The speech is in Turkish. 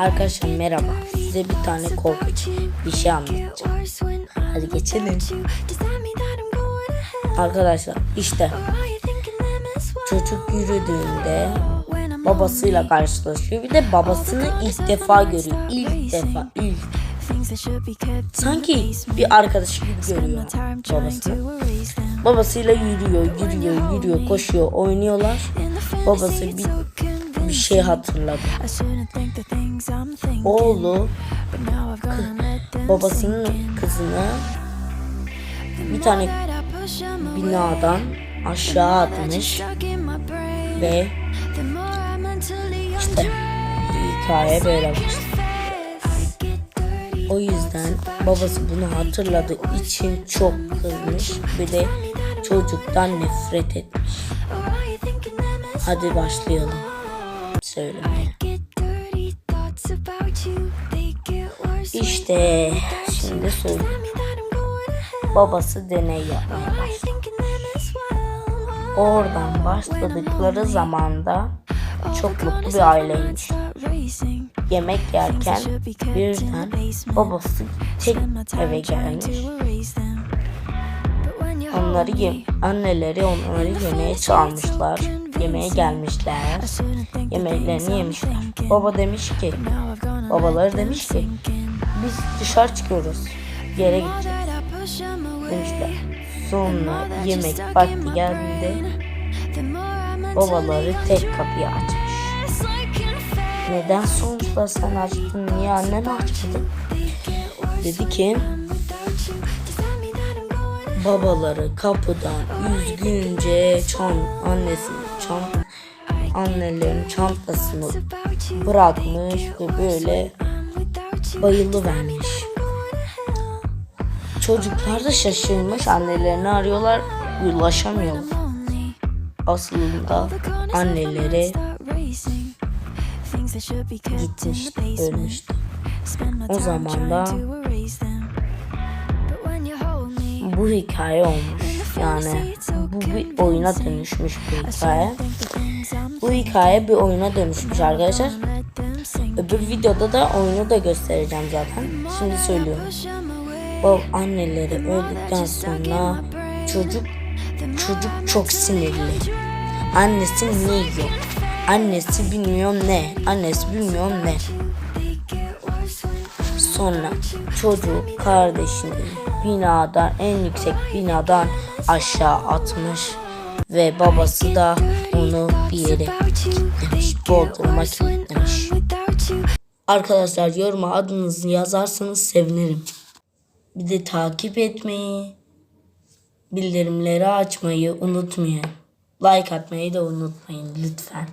Arkadaşlar merhaba. Size bir tane korkunç bir şey anlatacağım. Hadi geçelim. Arkadaşlar işte çocuk yürüdüğünde babasıyla karşılaşıyor. Bir de babasını ilk defa görüyor. İlk defa ilk. Sanki bir arkadaşı gibi görüyor babasını. Babasıyla yürüyor, yürüyor, yürüyor, koşuyor, oynuyorlar. Babası bir, bir şey hatırladı. Oğlu babasının kızını bir tane binadan aşağı atmış ve işte hikaye böyle başladı. O yüzden babası bunu hatırladığı için çok kızmış bir de çocuktan nefret etmiş. Hadi başlayalım söylemeye. İşte şimdi söyleyeyim. Babası deney yapmaya başladı. Oradan başladıkları zamanda çok mutlu bir aileymiş. Yemek yerken birden babası tek eve gelmiş. Onları yem anneleri onları yemeğe çağırmışlar. Yemeğe gelmişler. Yemeklerini yemişler. Baba demiş ki, babaları demiş ki, biz dışarı çıkıyoruz. Bir yere gideceğiz. Demişler. Sonra yemek vakti geldiğinde babaları tek kapıyı açmış. Neden sonuçta sen açtın? Niye annen açmadı? Dedi ki babaları kapıdan üzgünce çan annesinin çant annelerin çantasını bırakmış ve böyle bayılı vermiş. Çocuklar da şaşırmış annelerini arıyorlar ulaşamıyorlar. Aslında anneleri gitmişti, ölmüştü. O zaman da bu hikaye olmuş. Yani bu bir oyuna dönüşmüş bir hikaye. Bu hikaye bir oyuna dönüşmüş arkadaşlar. Öbür videoda da oyunu da göstereceğim zaten. Şimdi söylüyorum. Bu anneleri öldükten sonra çocuk çocuk çok sinirli. Annesi ne yiyor? Annesi bilmiyor ne? Annesi bilmiyor ne? Sonra çocuk kardeşini binadan en yüksek binadan aşağı atmış ve babası da onu bir yere kilitlemiş. Bodrum'a kilitlemiş. Arkadaşlar yoruma adınızı yazarsanız sevinirim. Bir de takip etmeyi, bildirimleri açmayı unutmayın. Like atmayı da unutmayın lütfen.